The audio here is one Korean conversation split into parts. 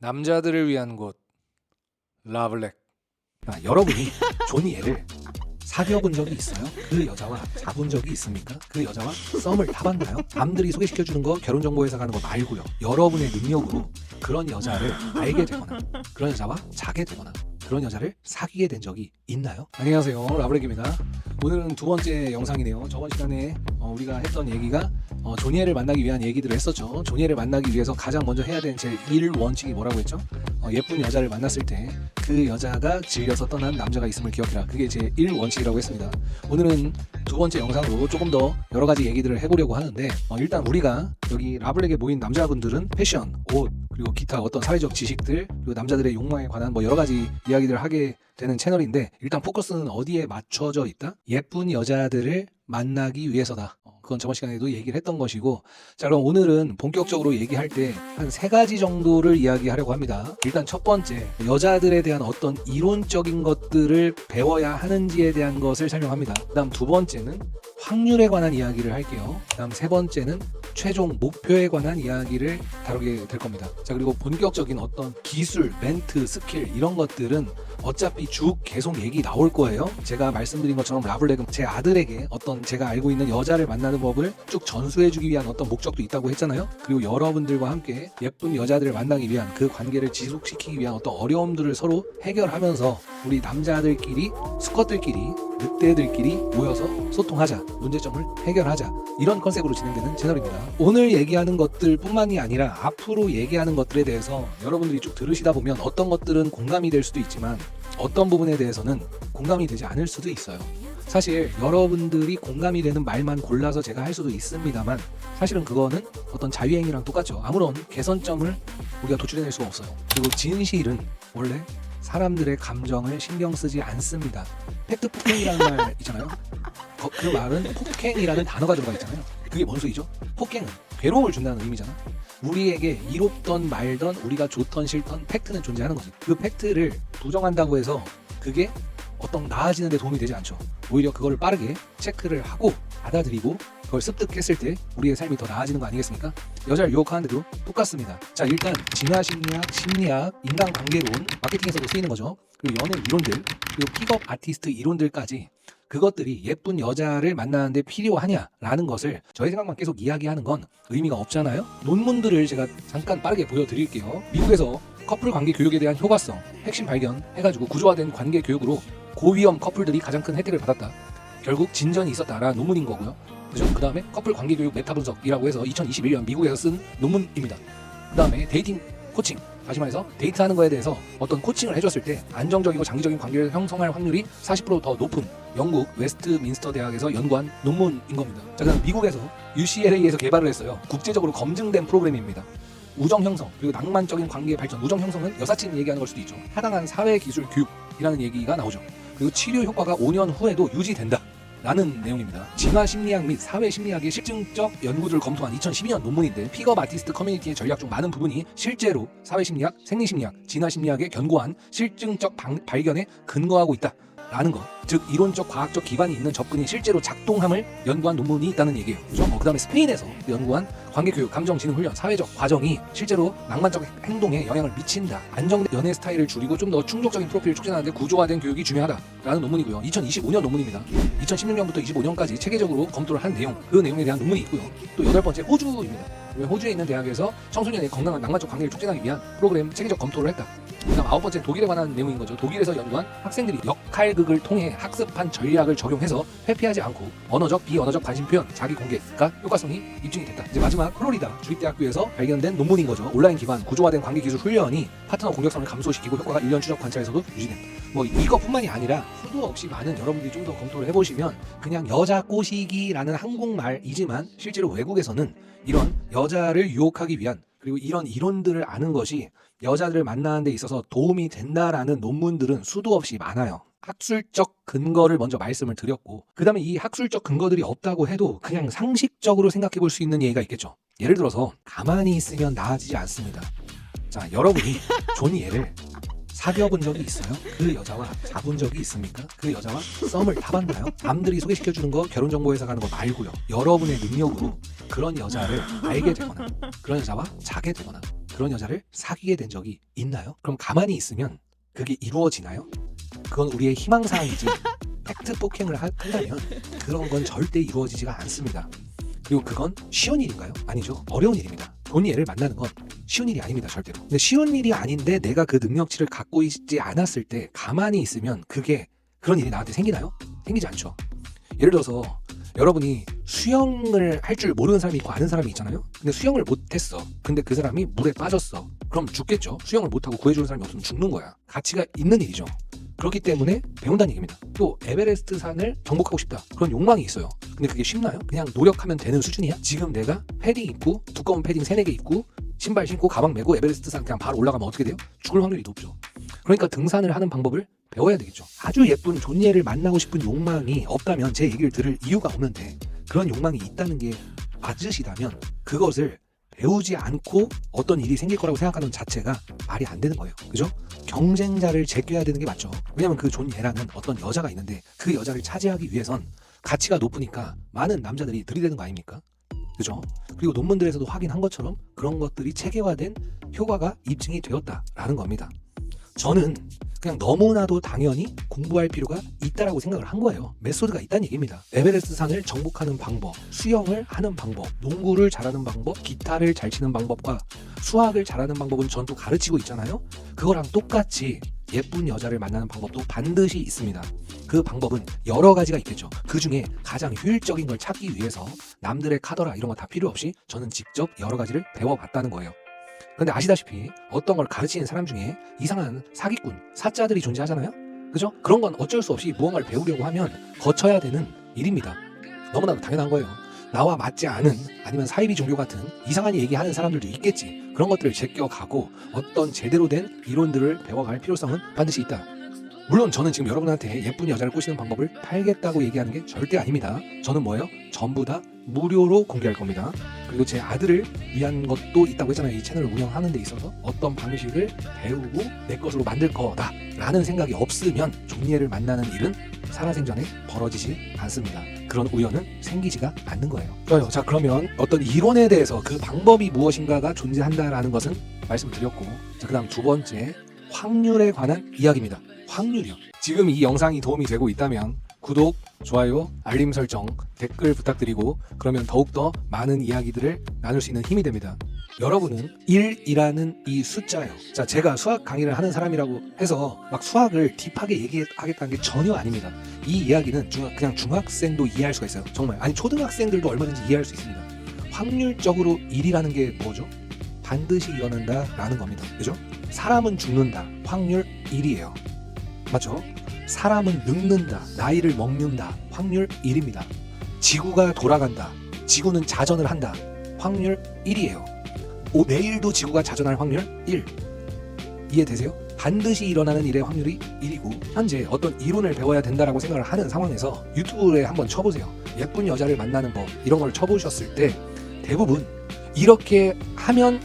남자들을 위한 곳 라블렉 아, 여러분이 조니애를 사귀어본 적이 있어요? 그 여자와 자본 적이 있습니까? 그 여자와 썸을 타봤나요? 남들이 소개시켜주는 거 결혼정보회사 가는 거 말고요. 여러분의 능력으로 그런 여자를 알게 되거나 그런 여자와 자게 되거나 그런 여자를 사귀게 된 적이 있나요? 안녕하세요. 라블렉입니다. 오늘은 두 번째 영상이네요. 저번 시간에 어, 우리가 했던 얘기가 어, 조니애를 만나기 위한 얘기들을 했었죠. 조니애를 만나기 위해서 가장 먼저 해야 되는 제 1 원칙이 뭐라고 했죠? 어, 예쁜 여자를 만났을 때 그 여자가 질려서 떠난 남자가 있음을 기억해라. 그게 제 1 원칙이라고 했습니다. 오늘은 두 번째 영상으로 조금 더 여러 가지 얘기들을 해보려고 하는데 어, 일단 우리가 여기 라블렉에 모인 남자분들은 패션, 옷, 그리고 기타 어떤 사회적 지식들 그리고 남자들의 욕망에 관한 뭐 여러 가지 이야기들을 하게 되는 채널인데 일단 포커스는 어디에 맞춰져 있다? 예쁜 여자들을 만나기 위해서다. 어, 그건 저번 시간에도 얘기를 했던 것이고 자 그럼 오늘은 본격적으로 얘기할 때 한 세 가지 정도를 이야기하려고 합니다. 일단 첫 번째 여자들에 대한 어떤 이론적인 것들을 배워야 하는지에 대한 것을 설명합니다. 그다음 두 번째는 확률에 관한 이야기를 할게요. 그다음 세 번째는 최종 목표에 관한 이야기를 다루게 될 겁니다. 자 그리고 본격적인 어떤 기술, 멘트, 스킬 이런 것들은 어차피 쭉 계속 얘기 나올 거예요. 제가 말씀드린 것처럼 라블렉은 제 아들에게 어떤 제가 알고 있는 여자를 만나는 법을 쭉 전수해주기 위한 어떤 목적도 있다고 했잖아요. 그리고 여러분들과 함께 예쁜 여자들을 만나기 위한 그 관계를 지속시키기 위한 어떤 어려움들을 서로 해결하면서 우리 남자들끼리 수컷들끼리 늑대들끼리 모여서 소통하자 문제점을 해결하자 이런 컨셉으로 진행되는 채널입니다 오늘 얘기하는 것들 뿐만이 아니라 앞으로 얘기하는 것들에 대해서 여러분들이 쭉 들으시다 보면 어떤 것들은 공감이 될 수도 있지만 어떤 부분에 대해서는 공감이 되지 않을 수도 있어요 사실 여러분들이 공감이 되는 말만 골라서 제가 할 수도 있습니다만 사실은 그거는 어떤 자유행위랑 똑같죠 아무런 개선점을 우리가 도출해낼 수가 없어요 그리고 진실은 원래 사람들의 감정을 신경 쓰지 않습니다. 팩트 폭행이라는 말 있잖아요. 거- 그 말은 폭행이라는 단어가 들어가 있잖아요. 그게 뭔 소리죠? 폭행은 괴로움을 준다는 의미잖아. 우리에게 이롭던 말던 우리가 좋던 싫던 팩트는 존재하는 거지. 그 팩트를 부정한다고 해서 그게 어떤 나아지는 데 도움이 되지 않죠. 오히려 그거를 빠르게 체크를 하고 받아들이고 그걸 습득했을 때 우리의 삶이 더 나아지는 거 아니겠습니까? 여자를 유혹하는데도 똑같습니다. 자 일단 진화 심리학, 심리학, 인간관계론, 마케팅에서도 쓰이는 거죠. 그리고 연애 이론들, 그리고 픽업 아티스트 이론들까지 그것들이 예쁜 여자를 만나는데 필요하냐라는 것을 저의 생각만 계속 이야기하는 건 의미가 없잖아요. 논문들을 제가 잠깐 빠르게 보여드릴게요. 미국에서 커플 관계 교육에 대한 효과성 핵심 발견 해가지고 구조화된 관계 교육으로 고위험 커플들이 가장 큰 혜택을 받았다. 결국 진전이 있었다라는 논문인 거고요. 그죠? 그 다음에 커플 관계 교육 메타 분석이라고 해서 2021년 미국에서 쓴 논문입니다. 그 다음에 데이팅 코칭 다시 말해서 데이트하는 거에 대해서 어떤 코칭을 해줬을 때 안정적이고 장기적인 관계를 형성할 확률이 40%더 높은 영국 웨스트민스터 대학에서 연구한 논문인 겁니다. 자, 그다음 미국에서 UCLA에서 개발을 했어요. 국제적으로 검증된 프로그램입니다. 우정 형성 그리고 낭만적인 관계의 발전. 우정 형성은 여사친 얘기하는 걸 수도 있죠. 타당한 사회 기술 교육이라는 얘기가 나오죠. 그리고 치료 효과가 5년 후에도 유지된다. 라는 내용입니다. 진화 심리학 및 사회 심리학의 실증적 연구를 검토한 2012년 논문인데 픽업 아티스트 커뮤니티의 전략 중 많은 부분이 실제로 사회 심리학, 생리 심리학, 진화 심리학에 견고한 실증적 방- 발견에 근거하고 있다. 라는 것, 즉 이론적 과학적 기반이 있는 접근이 실제로 작동함을 연구한 논문이 있다는 얘기예요. 그죠? 뭐 그다음에 스페인에서 연구한 관계 교육, 감정 지능 훈련, 사회적 과정이 실제로 낭만적 행동에 영향을 미친다. 안정된 연애 스타일을 줄이고 좀 더 충족적인 프로필을 촉진하는데 구조화된 교육이 중요하다라는 논문이고요. 2025년 논문입니다. 2016년부터 25년까지 체계적으로 검토를 한 내용, 그 내용에 대한 논문이 있고요. 또 여덟 번째 호주입니다. 호주에 있는 대학에서 청소년의 건강한 낭만적 관계를 촉진하기 위한 프로그램 체계적 검토를 했다. 그다음 아홉 번째 독일에 관한 내용인 거죠. 독일에서 연구한 학생들이 역할극을 통해 학습한 전략을 적용해서 회피하지 않고 언어적, 비언어적 관심 표현, 자기 공개가 효과성이 입증이 됐다. 이제 마지막 플로리다 주립대학교에서 발견된 논문인 거죠. 온라인 기반 구조화된 관계 기술 훈련이 파트너 공격성을 감소시키고 효과가 1년 추적 관찰에서도 유지된다. 뭐 이것뿐만이 아니라 수도 없이 많은 여러분들이 좀 더 검토를 해보시면 그냥 여자 꼬시기라는 한국말이지만 실제로 외국에서는 이런 여자를 유혹하기 위한 그리고 이런 이론들을 아는 것이 여자들을 만나는 데 있어서 도움이 된다라는 논문들은 수도 없이 많아요. 학술적 근거를 먼저 말씀을 드렸고 그 다음에 이 학술적 근거들이 없다고 해도 그냥 상식적으로 생각해 볼 수 있는 얘기가 있겠죠. 예를 들어서 가만히 있으면 나아지지 않습니다. 자 여러분이 조니애를 사귀어본 적이 있어요? 그 여자와 자본 적이 있습니까? 그 여자와 썸을 타봤나요? 남들이 소개시켜주는 거 결혼정보회사 가는 거 말고요. 여러분의 능력으로 그런 여자를 알게 되거나 그런 여자와 자게 되거나 그런 여자를 사귀게 된 적이 있나요? 그럼 가만히 있으면 그게 이루어지나요? 그건 우리의 희망사항이지 팩트 폭행을 하- 한다면 그런 건 절대 이루어지지가 않습니다. 그리고 그건 쉬운 일인가요? 아니죠. 어려운 일입니다. 돈이 애를 만나는 건 쉬운 일이 아닙니다, 절대로. 근데 쉬운 일이 아닌데 내가 그 능력치를 갖고 있지 않았을 때 가만히 있으면 그게 그런 일이 나한테 생기나요? 생기지 않죠. 예를 들어서 여러분이 수영을 할 줄 모르는 사람이 있고 아는 사람이 있잖아요. 근데 수영을 못했어. 근데 그 사람이 물에 빠졌어. 그럼 죽겠죠. 수영을 못하고 구해주는 사람이 없으면 죽는 거야. 가치가 있는 일이죠. 그렇기 때문에 배운다는 얘기입니다. 또 에베레스트 산을 정복하고 싶다. 그런 욕망이 있어요. 근데 그게 쉽나요? 그냥 노력하면 되는 수준이야? 지금 내가 패딩 입고 두꺼운 패딩 3, 4개 입고 신발 신고 가방 메고 에베레스트 산 그냥 바로 올라가면 어떻게 돼요? 죽을 확률이 높죠. 그러니까 등산을 하는 방법을 배워야 되겠죠. 아주 예쁜 존예를 만나고 싶은 욕망이 없다면 제 얘기를 들을 이유가 없는데 그런 욕망이 있다는 게 맞으시다면 그것을 배우지 않고 어떤 일이 생길 거라고 생각하는 자체가 말이 안 되는 거예요. 그죠? 경쟁자를 제껴야 되는 게 맞죠. 왜냐면 그 존 예라는 어떤 여자가 있는데 그 여자를 차지하기 위해선 가치가 높으니까 많은 남자들이 들이대는 거 아닙니까? 그죠? 그리고 논문들에서도 확인한 것처럼 그런 것들이 체계화된 효과가 입증이 되었다라는 겁니다. 저는 그냥 너무나도 당연히 공부할 필요가 있다라고 생각을 한 거예요. 메소드가 있다는 얘기입니다. 에베레스트 산을 정복하는 방법, 수영을 하는 방법, 농구를 잘하는 방법, 기타를 잘 치는 방법과 수학을 잘하는 방법은 전또 가르치고 있잖아요. 그거랑 똑같이 예쁜 여자를 만나는 방법도 반드시 있습니다. 그 방법은 여러 가지가 있겠죠. 그 중에 가장 효율적인 걸 찾기 위해서 남들의 카더라 이런 거 다 필요 없이 저는 직접 여러 가지를 배워봤다는 거예요. 근데 아시다시피 어떤 걸 가르치는 사람 중에 이상한 사기꾼, 사자들이 존재하잖아요? 그죠? 그런 건 어쩔 수 없이 무언가를 배우려고 하면 거쳐야 되는 일입니다. 너무나도 당연한 거예요. 나와 맞지 않은 아니면 사이비 종교 같은 이상한 얘기하는 사람들도 있겠지. 그런 것들을 제껴가고 어떤 제대로 된 이론들을 배워갈 필요성은 반드시 있다. 물론 저는 지금 여러분한테 예쁜 여자를 꼬시는 방법을 팔겠다고 얘기하는 게 절대 아닙니다. 저는 뭐예요? 전부 다 무료로 공개할 겁니다. 그리고 제 아들을 위한 것도 있다고 했잖아요. 이 채널을 운영하는 데 있어서 어떤 방식을 배우고 내 것으로 만들 거다라는 생각이 없으면 존예를 만나는 일은 살아생전에 벌어지지 않습니다. 그런 우연은 생기지가 않는 거예요. 좋아요. 자 그러면 어떤 이론에 대해서 그 방법이 무엇인가가 존재한다라는 것은 말씀을 드렸고 자 그다음 두 번째 확률에 관한 이야기입니다. 확률이요. 지금 이 영상이 도움이 되고 있다면 구독, 좋아요, 알림 설정, 댓글 부탁드리고 그러면 더욱더 많은 이야기들을 나눌 수 있는 힘이 됩니다. 여러분은 1이라는 이 숫자요. 자, 제가 수학 강의를 하는 사람이라고 해서 막 수학을 딥하게 얘기하겠다는 게 전혀 아닙니다. 이 이야기는 중, 그냥 중학생도 이해할 수가 있어요. 정말. 아니, 초등학생들도 얼마든지 이해할 수 있습니다. 확률적으로 1이라는 게 뭐죠? 반드시 일어난다라는 겁니다. 그죠? 사람은 죽는다. 확률 1이에요. 맞죠? 사람은 늙는다. 나이를 먹는다. 확률 1입니다. 지구가 돌아간다. 지구는 자전을 한다. 확률 1이에요. 오, 내일도 지구가 자전할 확률 1. 이해되세요? 반드시 일어나는 일의 확률이 1이고 현재 어떤 이론을 배워야 된다라고 생각을 하는 상황에서 유튜브에 한번 쳐보세요. 예쁜 여자를 만나는 법 이런 걸 쳐보셨을 때 대부분 이렇게 하면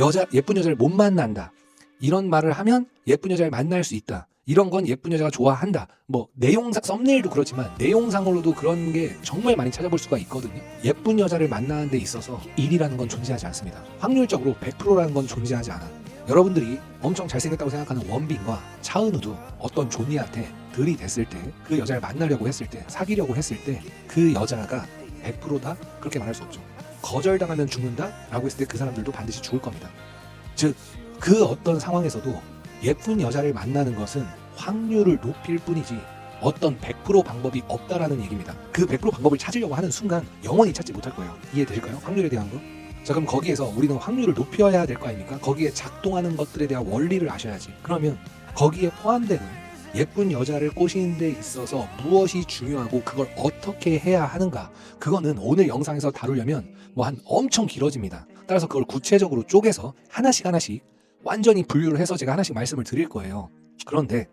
여자 예쁜 여자를 못 만난다. 이런 말을 하면 예쁜 여자를 만날 수 있다. 이런 건 예쁜 여자가 좋아한다. 뭐 내용상 썸네일도 그렇지만 내용상으로도 그런 게 정말 많이 찾아볼 수가 있거든요. 예쁜 여자를 만나는 데 있어서 1이라는 건 존재하지 않습니다. 확률적으로 100%라는 건 존재하지 않아. 여러분들이 엄청 잘생겼다고 생각하는 원빈과 차은우도 어떤 존이한테 들이댔을 때 그 여자를 만나려고 했을 때 사귀려고 했을 때 그 여자가 100%다 그렇게 말할 수 없죠. 거절당하면 죽는다 라고 했을 때 그 사람들도 반드시 죽을 겁니다. 즉 그 어떤 상황에서도 예쁜 여자를 만나는 것은 확률을 높일 뿐이지 어떤 100% 방법이 없다라는 얘기입니다. 그 100% 방법을 찾으려고 하는 순간 영원히 찾지 못할 거예요. 이해되실까요? 확률에 대한 거? 자 그럼 거기에서 우리는 확률을 높여야 될 거 아닙니까? 거기에 작동하는 것들에 대한 원리를 아셔야지. 그러면 거기에 포함되는 예쁜 여자를 꼬시는 데 있어서 무엇이 중요하고 그걸 어떻게 해야 하는가 그거는 오늘 영상에서 다루려면 뭐 한 엄청 길어집니다. 따라서 그걸 구체적으로 쪼개서 하나씩 하나씩 완전히 분류를 해서 제가 하나씩 말씀을 드릴 거예요. 그런데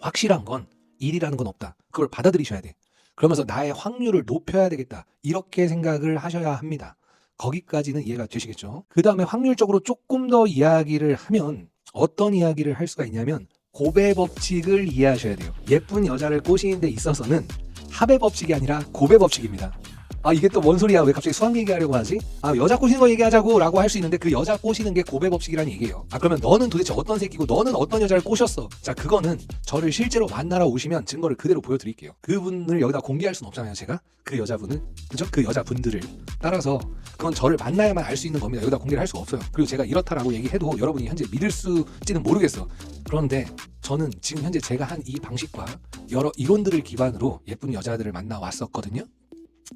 확실한 건 일이라는 건 없다. 그걸 받아들이셔야 돼. 그러면서 나의 확률을 높여야 되겠다. 이렇게 생각을 하셔야 합니다. 거기까지는 이해가 되시겠죠? 그 다음에 확률적으로 조금 더 이야기를 하면 어떤 이야기를 할 수가 있냐면 고배 법칙을 이해하셔야 돼요. 예쁜 여자를 꼬시는 데 있어서는 합의 법칙이 아니라 고배 법칙입니다. 아 이게 또 뭔 소리야? 왜 갑자기 수학 얘기하려고 하지? 아 여자 꼬시는 거 얘기하자고 라고 할 수 있는데 그 여자 꼬시는 게 고백 법칙이라는 얘기예요. 아 그러면 너는 도대체 어떤 새끼고 너는 어떤 여자를 꼬셨어? 자 그거는 저를 실제로 만나러 오시면 증거를 그대로 보여드릴게요. 그분을 여기다 공개할 수는 없잖아요 제가. 그 여자분을. 그죠? 그 여자분들을. 따라서 그건 저를 만나야만 알 수 있는 겁니다. 여기다 공개를 할 수가 없어요. 그리고 제가 이렇다라고 얘기해도 여러분이 현재 믿을 수지는 모르겠어. 그런데 저는 지금 현재 제가 한 이 방식과 여러 이론들을 기반으로 예쁜 여자들을 만나 왔었거든요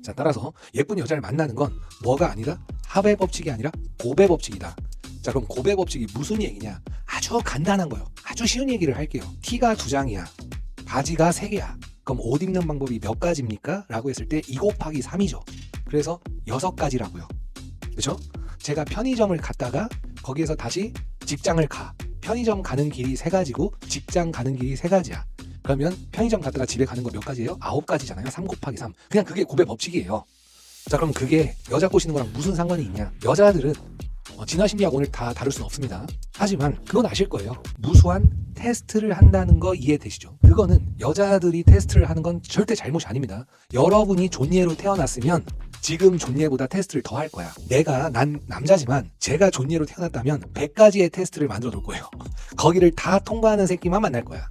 자 따라서 예쁜 여자를 만나는 건 뭐가 아니라 합의 법칙이 아니라 고배 법칙이다. 자 그럼 고배 법칙이 무슨 얘기냐? 아주 간단한 거요. 아주 쉬운 얘기를 할게요. 티가 두 장이야. 바지가 세 개야. 그럼 옷 입는 방법이 몇 가지입니까? 라고 했을 때 2 곱하기 3이죠. 그래서 여섯 가지라고요. 그죠? 제가 편의점을 갔다가 거기에서 다시 직장을 가. 편의점 가는 길이 세 가지고 직장 가는 길이 세 가지야. 그러면 편의점 갔다가 집에 가는 거 몇 가지예요? 아홉 가지잖아요. 3 곱하기 3. 그냥 그게 고배 법칙이에요. 자 그럼 그게 여자 꼬시는 거랑 무슨 상관이 있냐? 여자들은 어, 진화 심리학 오늘 다 다룰 수는 없습니다. 하지만 그건 아실 거예요. 무수한 테스트를 한다는 거 이해되시죠? 그거는 여자들이 테스트를 하는 건 절대 잘못이 아닙니다. 여러분이 존예로 태어났으면 지금 존예보다 테스트를 더 할 거야. 내가 난 남자지만 제가 존예로 태어났다면 100가지의 테스트를 만들어 놓을 거예요. 거기를 다 통과하는 새끼만 만날 거야.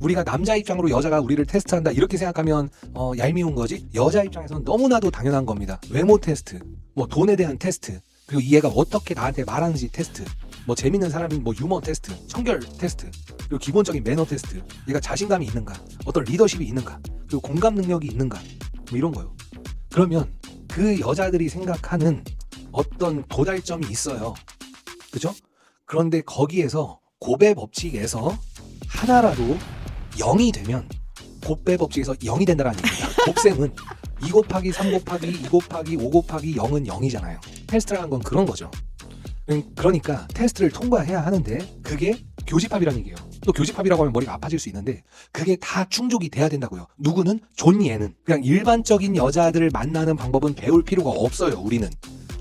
음. 우리가 남자 입장으로 여자가 우리를 테스트한다 이렇게 생각하면 어, 얄미운 거지? 여자 입장에서는 너무나도 당연한 겁니다. 외모 테스트 뭐 돈에 대한 테스트 그리고 이 애가 어떻게 나한테 말하는지 테스트 뭐 재밌는 사람인 뭐 유머 테스트 청결 테스트 그리고 기본적인 매너 테스트 얘가 자신감이 있는가 어떤 리더십이 있는가 그리고 공감 능력이 있는가 뭐 이런 거요. 그러면 그 여자들이 생각하는 어떤 도달점이 있어요. 그죠? 그런데 거기에서 고배 법칙에서 하나라도 0이 되면 곱배 법칙에서 0이 된다는 얘기입니다. 곱셈은 2 곱하기 3 곱하기 2 곱하기 5 곱하기 0은 0이잖아요. 테스트라는 건 그런 거죠. 음, 그러니까 테스트를 통과해야 하는데 그게 교집합이라는 얘기예요. 또 교집합이라고 하면 머리가 아파질 수 있는데 그게 다 충족이 돼야 된다고요. 누구는 존예는 그냥 일반적인 여자들을 만나는 방법은 배울 필요가 없어요. 우리는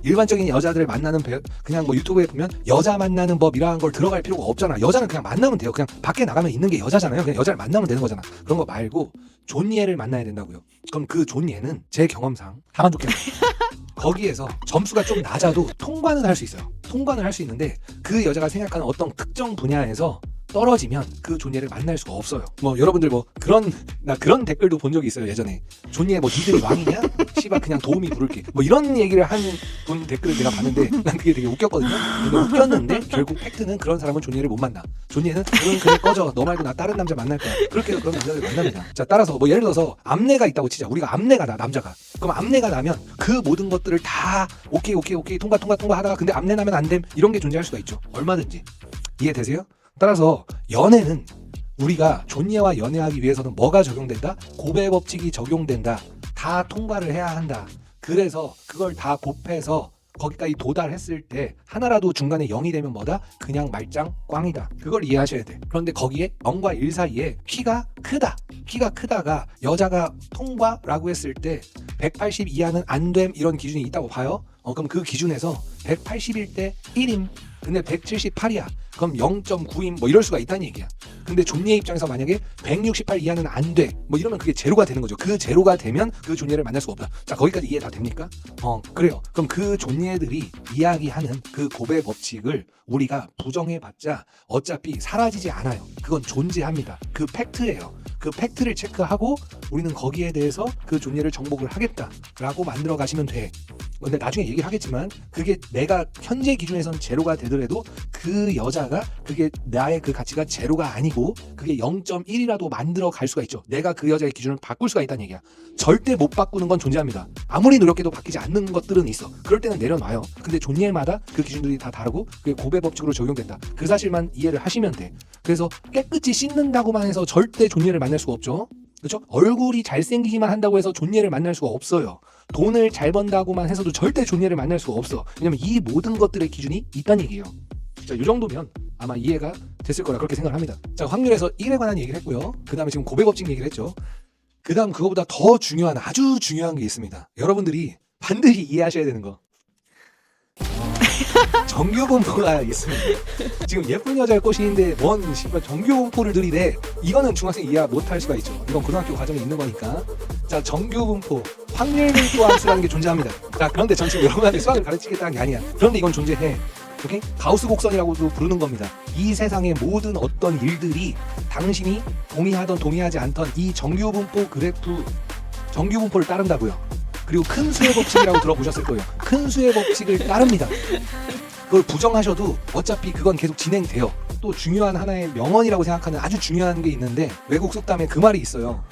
일반적인 여자들을 만나는 배, 그냥 뭐 유튜브에 보면 여자 만나는 법이라는 걸 들어갈 필요가 없잖아. 여자는 그냥 만나면 돼요. 그냥 밖에 나가면 있는 게 여자잖아요. 그냥 여자를 만나면 되는 거잖아. 그런 거 말고 존예를 만나야 된다고요. 그럼 그 존예는 제 경험상 다만 좋겠네요. 거기에서 점수가 좀 낮아도 통과는 할 수 있어요. 통과는 할 수 있는데 그 여자가 생각하는 어떤 특정 분야에서 떨어지면 그 존예를 만날 수가 없어요. 뭐 여러분들 뭐 그런 나 그런 댓글도 본 적이 있어요 예전에 존예 뭐 니들이 왕이냐? 씨발 그냥 도우미 부를게. 뭐 이런 얘기를 한 분 댓글을 내가 봤는데 난 그게 되게 웃겼거든요. 근데 웃겼는데 결국 팩트는 그런 사람은 존예를 못 만나. 존예는 그런 그래 꺼져. 너 말고 나 다른 남자 만날 거야. 그렇게 해서 그런 남자를 만납니다. 자 따라서 뭐 예를 들어서 암내가 있다고 치자. 우리가 암내가 나 남자가. 그럼 암내가 나면 그 모든 것들을 다 오케이 오케이 오케이 통과 통과 통과 하다가 근데 암내 나면 안 됨. 이런 게 존재할 수가 있죠. 얼마든지. 이해되세요? 따라서 연애는 우리가 존예와 연애하기 위해서는 뭐가 적용된다? 고배 법칙이 적용된다. 다 통과를 해야 한다. 그래서 그걸 다 곱해서 거기까지 도달했을 때 하나라도 중간에 0이 되면 뭐다? 그냥 말짱 꽝이다. 그걸 이해하셔야 돼. 그런데 거기에 0과 1 사이에 키가 크다. 키가 크다가 여자가 통과라고 했을 때 180 이하는 안 됨 이런 기준이 있다고 봐요. 어, 그럼 그 기준에서 180일 때 1임. 근데 178이야. 그럼 0.9임 뭐 이럴 수가 있다는 얘기야. 근데 존예 입장에서 만약에 168 이하는 안 돼. 뭐 이러면 그게 제로가 되는 거죠. 그 제로가 되면 그 존예를 만날 수가 없다. 자, 거기까지 이해 다 됩니까? 어, 그래요. 그럼 그 존예들이 이야기하는 그 고배 법칙을 우리가 부정해 봤자 어차피 사라지지 않아요. 그건 존재합니다. 그 팩트예요. 그 팩트를 체크하고 우리는 거기에 대해서 그 존예를 정복을 하겠다라고 만들어 가시면 돼. 근데 나중에 얘기를 하겠지만 그게 내가 현재 기준에선 제로가 되더라도 그 여자 가 그게 나의 그 가치가 제로가 아니고 그게 0.1이라도 만들어 갈 수가 있죠. 내가 그 여자의 기준을 바꿀 수가 있다는 얘기야. 절대 못 바꾸는 건 존재합니다. 아무리 노력해도 바뀌지 않는 것들은 있어. 그럴 때는 내려놔요. 근데 존예마다 그 기준들이 다 다르고 그게 고배 법칙으로 적용된다. 그 사실만 이해를 하시면 돼. 그래서 깨끗이 씻는다고만 해서 절대 존예를 만날 수가 없죠. 그렇죠? 얼굴이 잘생기기만 한다고 해서 존예를 만날 수가 없어요. 돈을 잘 번다고만 해서도 절대 존예를 만날 수가 없어. 왜냐면 이 모든 것들의 기준이 있다는 얘기예요. 자, 이 정도면 아마 이해가 됐을 거라 그렇게 생각을 합니다. 자, 확률에서 1에 관한 얘기를 했고요. 그 다음에 지금 고백 법칙 얘기를 했죠. 그 다음 그거보다 더 중요한 아주 중요한 게 있습니다. 여러분들이 반드시 이해하셔야 되는 거. 어, 정규분포가 있습니다. 지금 예쁜 여자를 꼬시는데 뭔 씨발 정규분포를 들이대 이거는 중학생 이해 못할 수가 있죠. 이건 고등학교 과정에 있는 거니까. 자 정규분포 확률 또한 수라는 게 존재합니다. 자, 그런데 전 지금 여러분한테 수학을 가르치겠다는 게 아니야. 그런데 이건 존재해. 오케이? 가우스 곡선이라고도 부르는 겁니다. 이 세상의 모든 어떤 일들이 당신이 동의하던 동의하지 않던 이 정규분포 그래프 정규분포를 따른다고요. 그리고 큰 수의 법칙이라고 들어보셨을 거예요. 큰 수의 법칙을 따릅니다. 그걸 부정하셔도 어차피 그건 계속 진행돼요. 또 중요한 하나의 명언이라고 생각하는 아주 중요한 게 있는데 외국 속담에 그 말이 있어요.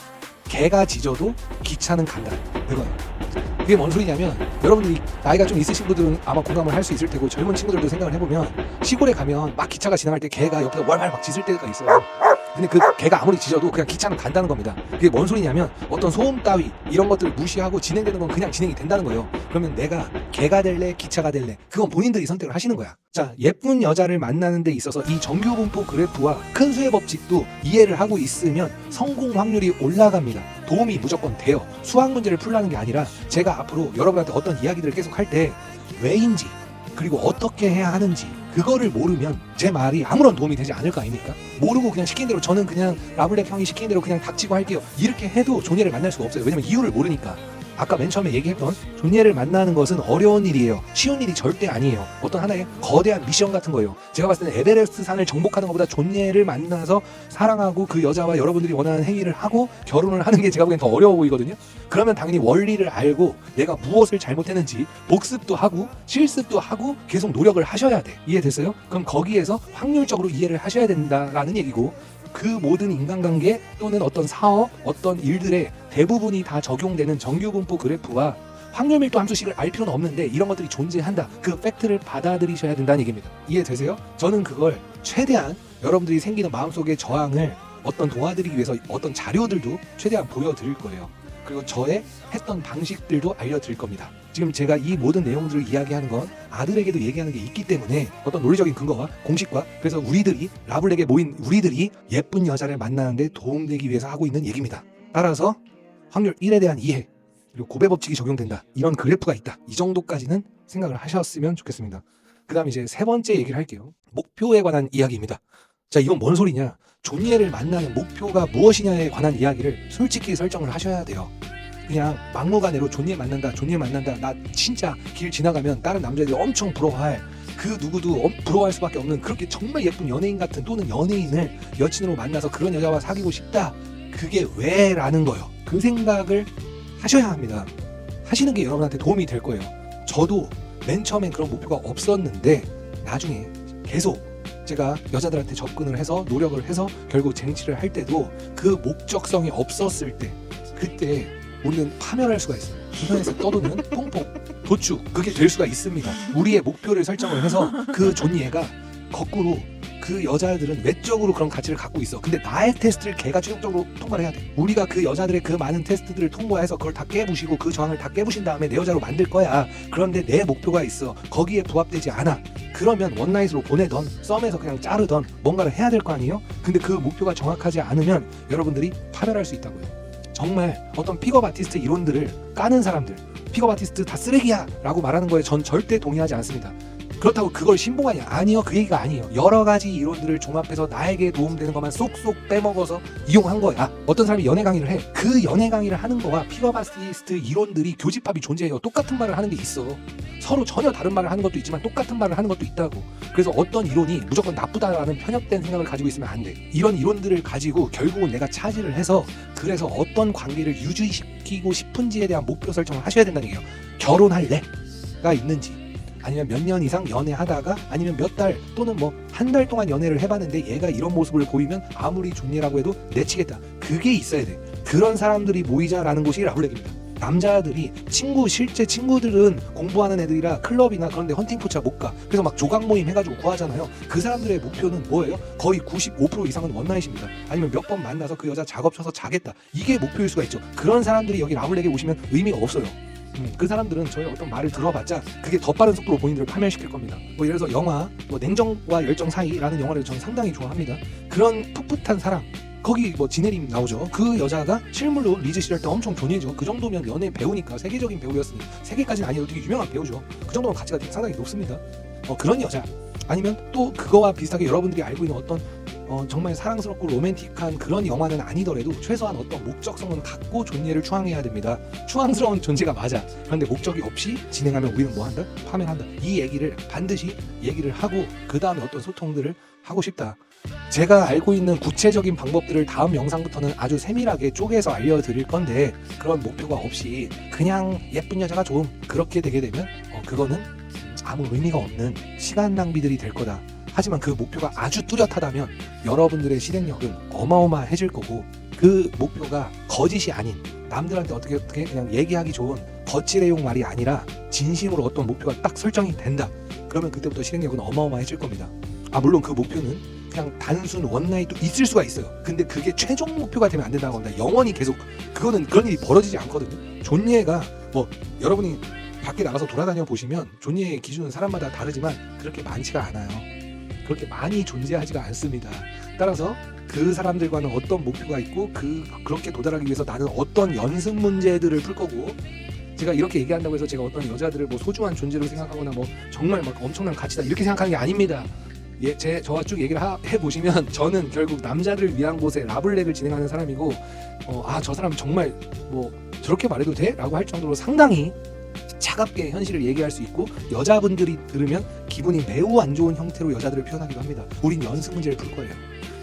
개가 짖어도 기차는 간다. 이거예요. 그게 뭔 소리냐면 여러분들이 나이가 좀 있으신 분들은 아마 공감을 할 수 있을 테고 젊은 친구들도 생각을 해보면 시골에 가면 막 기차가 지나갈 때 개가 옆에 월말 막 짖을 때가 있어요. 근데 그 개가 아무리 짖어도 그냥 기차는 간다는 겁니다. 그게 뭔 소리냐면 어떤 소음 따위 이런 것들을 무시하고 진행되는 건 그냥 진행이 된다는 거예요. 그러면 내가 개가 될래 기차가 될래 그건 본인들이 선택을 하시는 거야. 자 예쁜 여자를 만나는 데 있어서 이 정규분포 그래프와 큰 수의 법칙도 이해를 하고 있으면 성공 확률이 올라갑니다. 도움이 무조건 돼요. 수학 문제를 풀라는 게 아니라 제가 앞으로 여러분한테 어떤 이야기들을 계속 할 때 왜인지 그리고 어떻게 해야 하는지 그거를 모르면 제 말이 아무런 도움이 되지 않을 거 아닙니까? 모르고 그냥 시킨 대로 저는 그냥 라블렉 형이 시킨 대로 그냥 닥치고 할게요. 이렇게 해도 존예를 만날 수가 없어요. 왜냐면 이유를 모르니까. 아까 맨 처음에 얘기했던 존예를 만나는 것은 어려운 일이에요. 쉬운 일이 절대 아니에요. 어떤 하나의 거대한 미션 같은 거예요. 제가 봤을 때는 에베레스트 산을 정복하는 것보다 존예를 만나서 사랑하고 그 여자와 여러분들이 원하는 행위를 하고 결혼을 하는 게 제가 보기엔 더 어려워 보이거든요. 그러면 당연히 원리를 알고 내가 무엇을 잘못했는지 복습도 하고 실습도 하고 계속 노력을 하셔야 돼. 이해됐어요? 그럼 거기에서 확률적으로 이해를 하셔야 된다라는 얘기고 그 모든 인간관계 또는 어떤 사업, 어떤 일들의 대부분이 다 적용되는 정규분포 그래프와 확률 밀도 함수식을 알 필요는 없는데 이런 것들이 존재한다. 그 팩트를 받아들이셔야 된다는 얘기입니다. 이해되세요? 저는 그걸 최대한 여러분들이 생기는 마음속의 저항을 어떤 도와드리기 위해서 어떤 자료들도 최대한 보여드릴 거예요. 그리고 저의 했던 방식들도 알려드릴 겁니다. 지금 제가 이 모든 내용들을 이야기하는 건 아들에게도 얘기하는 게 있기 때문에 어떤 논리적인 근거와 공식과 그래서 우리들이 라블렉에 모인 우리들이 예쁜 여자를 만나는데 도움되기 위해서 하고 있는 얘기입니다. 따라서 확률 1에 대한 이해 그리고 고배 법칙이 적용된다 이런 그래프가 있다 이 정도까지는 생각을 하셨으면 좋겠습니다. 그다음 이제 세 번째 얘기를 할게요. 목표에 관한 이야기입니다. 자 이건 뭔 소리냐? 존예를 만나는 목표가 무엇이냐에 관한 이야기를 솔직히 설정을 하셔야 돼요. 그냥 막무가내로 존예 만난다, 존예 만난다. 나 진짜 길 지나가면 다른 남자들이 엄청 부러워할 그 누구도 엄- 부러워할 수밖에 없는 그렇게 정말 예쁜 연예인 같은 또는 연예인을 여친으로 만나서 그런 여자와 사귀고 싶다. 그게 왜라는 거요. 그 생각을 하셔야 합니다. 하시는 게 여러분한테 도움이 될 거예요. 저도 맨 처음엔 그런 목표가 없었는데 나중에 계속 제가 여자들한테 접근을 해서 노력을 해서 결국 쟁취를 할 때도 그 목적성이 없었을 때 그때 우리는 파멸할 수가 있어요. 인터넷에 떠도는 퐁퐁 도축 그게 될 수가 있습니다. 우리의 목표를 설정을 해서 그 존예가 거꾸로 그 여자들은 외적으로 그런 가치를 갖고 있어. 근데 나의 테스트를 걔가 최종적으로 통과를 해야 돼. 우리가 그 여자들의 그 많은 테스트들을 통과해서 그걸 다 깨부시고 그 저항을 다 깨부신 다음에 내 여자로 만들 거야. 그런데 내 목표가 있어. 거기에 부합되지 않아. 그러면 원나잇으로 보내던 썸에서 그냥 자르던 뭔가를 해야 될 거 아니에요? 근데 그 목표가 정확하지 않으면 여러분들이 파멸할 수 있다고요. 정말 어떤 픽업 아티스트 이론들을 까는 사람들 픽업 아티스트 다 쓰레기야 라고 말하는 거에 전 절대 동의하지 않습니다. 그렇다고 그걸 신봉하냐? 아니요, 그 얘기가 아니에요. 여러 가지 이론들을 종합해서 나에게 도움되는 것만 쏙쏙 빼먹어서 이용한 거야. 어떤 사람이 연애 강의를 해. 그 연애 강의를 하는 거와 아티스트 이론들이 교집합이 존재해요. 똑같은 말을 하는 게 있어. 서로 전혀 다른 말을 하는 것도 있지만 똑같은 말을 하는 것도 있다고. 그래서 어떤 이론이 무조건 나쁘다라는 편협된 생각을 가지고 있으면 안 돼. 이런 이론들을 가지고 결국은 내가 차지를 해서 그래서 어떤 관계를 유지시키고 싶은지에 대한 목표 설정을 하셔야 된다는 얘기예요. 결혼할래가 있는지 아니면 몇 년 이상 연애하다가 아니면 몇 달 또는 뭐 한 달 동안 연애를 해봤는데 얘가 이런 모습을 보이면 아무리 존예라고 해도 내치겠다. 그게 있어야 돼. 그런 사람들이 모이자라는 곳이 라블렉입니다. 남자들이 친구 실제 친구들은 공부하는 애들이라 클럽이나 그런데 헌팅 포차 못 가. 그래서 막 조각 모임 해가지고 구하잖아요. 그 사람들의 목표는 뭐예요? 거의 95% 이상은 원나잇입니다. 아니면 몇 번 만나서 그 여자 작업 쳐서 자겠다. 이게 목표일 수가 있죠. 그런 사람들이 여기 라블렉에 오시면 의미가 없어요. 음, 그 사람들은 저의 어떤 말을 들어봤자 그게 더 빠른 속도로 본인들을 파멸시킬 겁니다. 뭐 예를 들어서 영화 뭐 냉정과 열정 사이라는 영화를 저는 상당히 좋아합니다. 그런 풋풋한 사랑 거기 뭐 지네림 나오죠. 그 여자가 실물로 리즈 씨랄 때 엄청 존예죠. 그 정도면 연애 배우니까 세계적인 배우였으니 세계까지는 아니어도 되게 유명한 배우죠. 그 정도면 가치가 되게 상당히 높습니다. 어, 그런 여자 아니면 또 그거와 비슷하게 여러분들이 알고 있는 어떤 어, 정말 사랑스럽고 로맨틱한 그런 영화는 아니더라도 최소한 어떤 목적성은 갖고 존예를 추앙해야 됩니다. 추앙스러운 존재가 맞아. 그런데 목적이 없이 진행하면 우리는 뭐 한다? 파멸한다. 이 얘기를 반드시 얘기를 하고 그 다음에 어떤 소통들을 하고 싶다. 제가 알고 있는 구체적인 방법들을 다음 영상부터는 아주 세밀하게 쪼개서 알려드릴 건데 그런 목표가 없이 그냥 예쁜 여자가 좋음 그렇게 되게 되면 어, 그거는 아무 의미가 없는 시간 낭비들이 될 거다. 하지만 그 목표가 아주 뚜렷하다면 여러분들의 실행력은 어마어마해질 거고 그 목표가 거짓이 아닌 남들한테 어떻게 어떻게 그냥 얘기하기 좋은 거칠애용 말이 아니라 진심으로 어떤 목표가 딱 설정이 된다. 그러면 그때부터 실행력은 어마어마해질 겁니다. 아 물론 그 목표는 그냥 단순 원나잇도 있을 수가 있어요. 근데 그게 최종 목표가 되면 안 된다고 합니다. 영원히 계속 그거는 그런 일이 벌어지지 않거든요. 존예가 뭐 여러분이 밖에 나가서 돌아다녀 보시면 존예의 기준은 사람마다 다르지만 그렇게 많지가 않아요. 그렇게 많이 존재하지가 않습니다. 따라서 그 사람들과는 어떤 목표가 있고 그 그렇게 도달하기 위해서 나는 어떤 연습 문제들을 풀 거고 제가 이렇게 얘기한다고 해서 제가 어떤 여자들을 뭐 소중한 존재로 생각하거나 뭐 정말 막 엄청난 가치다 이렇게 생각하는 게 아닙니다. 예, 제 저와 쭉 얘기를 하, 해 보시면 저는 결국 남자를 위한 곳에 라블렉을 진행하는 사람이고 어, 아 저 사람 정말 뭐 저렇게 말해도 돼?라고 할 정도로 상당히 차갑게 현실을 얘기할 수 있고 여자분들이 들으면 기분이 매우 안 좋은 형태로 여자들을 표현하기도 합니다. 우린 연습 문제를 풀 거예요.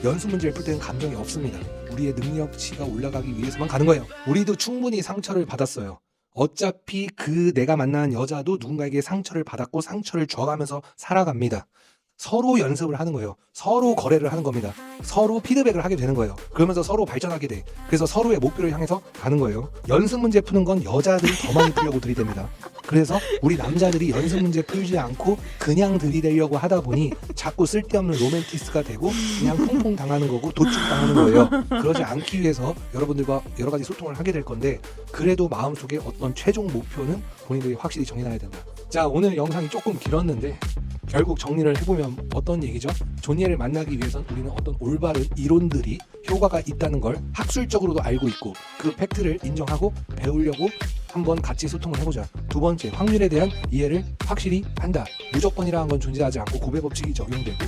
연습 문제를 풀 때는 감정이 없습니다. 우리의 능력치가 올라가기 위해서만 가는 거예요. 우리도 충분히 상처를 받았어요. 어차피 그 내가 만난 여자도 누군가에게 상처를 받았고 상처를 줘가면서 살아갑니다. 서로 연습을 하는 거예요. 서로 거래를 하는 겁니다. 서로 피드백을 하게 되는 거예요. 그러면서 서로 발전하게 돼. 그래서 서로의 목표를 향해서 가는 거예요. 연습 문제 푸는 건 여자들이 더 많이 풀려고 들이댑니다. 그래서 우리 남자들이 연습 문제 풀지 않고 그냥 들이대려고 하다 보니 자꾸 쓸데없는 로맨티스트가 되고 그냥 퐁퐁 당하는 거고 도축 당하는 거예요. 그러지 않기 위해서 여러분들과 여러 가지 소통을 하게 될 건데 그래도 마음속에 어떤 최종 목표는 본인들이 확실히 정해놔야 된다. 자 오늘 영상이 조금 길었는데 결국 정리를 해보면 어떤 얘기죠? 존예를 만나기 위해선 우리는 어떤 올바른 이론들이 효과가 있다는 걸 학술적으로도 알고 있고 그 팩트를 인정하고 배우려고 한번 같이 소통을 해보자. 두 번째, 확률에 대한 이해를 확실히 한다. 무조건이라는 건 존재하지 않고 고배 법칙이 적용되고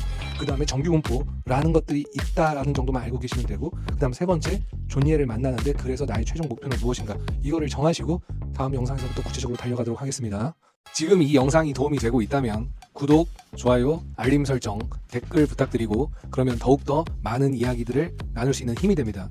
그 다음에 정규공포라는 것들이 있다라는 정도만 알고 계시면 되고 그 다음 세 번째, 존예를 만나는데 그래서 나의 최종 목표는 무엇인가 이거를 정하시고 다음 영상에서부터 구체적으로 달려가도록 하겠습니다. 지금 이 영상이 도움이 되고 있다면 구독, 좋아요, 알림 설정, 댓글 부탁드리고 그러면 더욱더 많은 이야기들을 나눌 수 있는 힘이 됩니다.